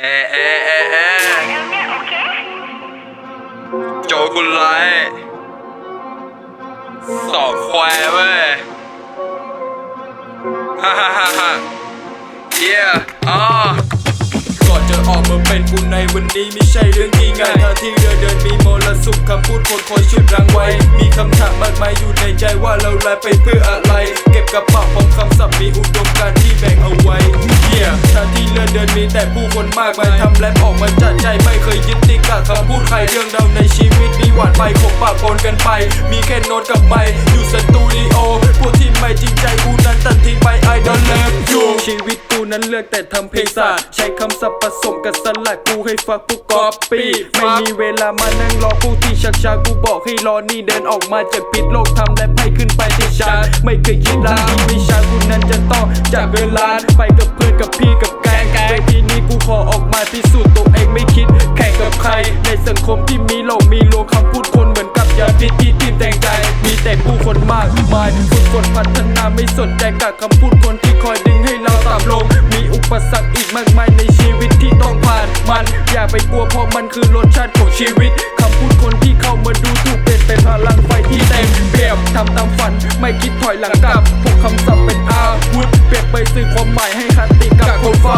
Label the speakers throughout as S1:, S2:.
S1: เอเอเอเอโจกุลไลสองควายเว้ยฮ่าฮ่าฮ่าฮ่าเยอ๋อ
S2: ก่อนจะออกมาเป็นกูในวันนี้ไม่ใช่เรื่องที่ง่ายท่าที่เดินเดินมีมลสุขคำพูดคนคอยชุดรังไว้ มีคำถามมากมายอยู่ในใจว่าเราไลไปเพื่ออะไร เก็บกระเป๋าของคำศัพท์มีอุดมการที่แบ่ง ทางที่เรือเดินมีแต่ผู้คนมากมายทำแรปออกมาจากใจไม่เคยยึดติดกับคำพูดใครเรื่องราวในชีวิตมีหวานไปขบปะปนกันไป มีแค่โน้ตกับไมอยู่สตูดิโอพวกที่ไม่จริงใจกูนั้นตัดทิ้งไป I don't love you ชีวิตกูนั้นเลือกแต่ทำเพลงศาสตร์ใช้คำศัพท์ผสมกับสลัดกูให้ฟักกูก๊อปปี้ไม่มีเวลามานั่งรอกูที่ชักช้ากูบอกให้รอนี่เดินออกมาจากพิษโลกทำและให้ขึ้นไปที่ชาไม่เคยคิดร้านที่วิชากูนั้นจะต้องจากเวลาไปกับเพื่อนกับพี่กับแก งเวทีนี้กูขอออกมาพิสูจน์ตัวเองไม่คิด แข่งกับใคร ในสังคมที่มีโลกมีลวงคำพูดคนเหมือนกับยาพิษที่ทิ่มแทงใจ มีแต่ผู้คนมากมายฝึกฝนพัฒนาไม่สนใจกับคำพูดคนที่คอยดึงให้เราต่ำลง มีอุปสรรคอีกมากมายในชีวิตที่ต้องผ่านมัน อย่าไปกลัวเพราะมันคือรสชาติของชีวิตคำพูดคนที่เข้ามาดูถูกเป็นเป็นพลังไฟที่เต็มเปรียบทำตามฝัน ไม่คิดถอยหลังกลับพวกคำศัพท์เป็นอาวุธเปรียบไปสื่อความหมายให้คติกับคนฟัง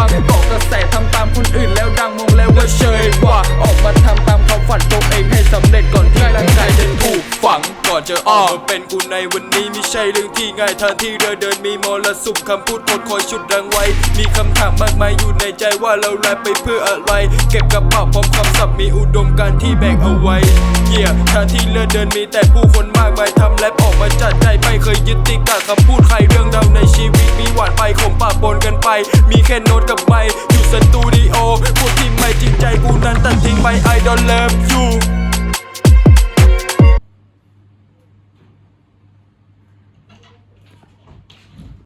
S2: ออกมาเป็นกูในวันนี้ไม่ใช่เรื่องที่ง่ายทางที่เรือเดินมีมรสุมคำพูดคนคอยชุดรังไว้ มีคำถามมากมายอยู่ในใจว่าเราแลไปเพื่ออะไร เก็บกระเป๋าพร้อมคำศัพท์มีอุดมการที่แบ่งเอาไว้เยี่ยทางที่เรือเดินมีแต่ผู้คนมากมายทำแรปออกมาจากใจไม่เคยยึดติดกับคำพูดใครเรื่องราวในชีวิตมีหวานไปขมปะปนกันไป มีแค่โน้ตกับไมอยู่สตูดิโอพวกที่ไม่จริงใจกูนั้นตัดทิ้งไป I don't love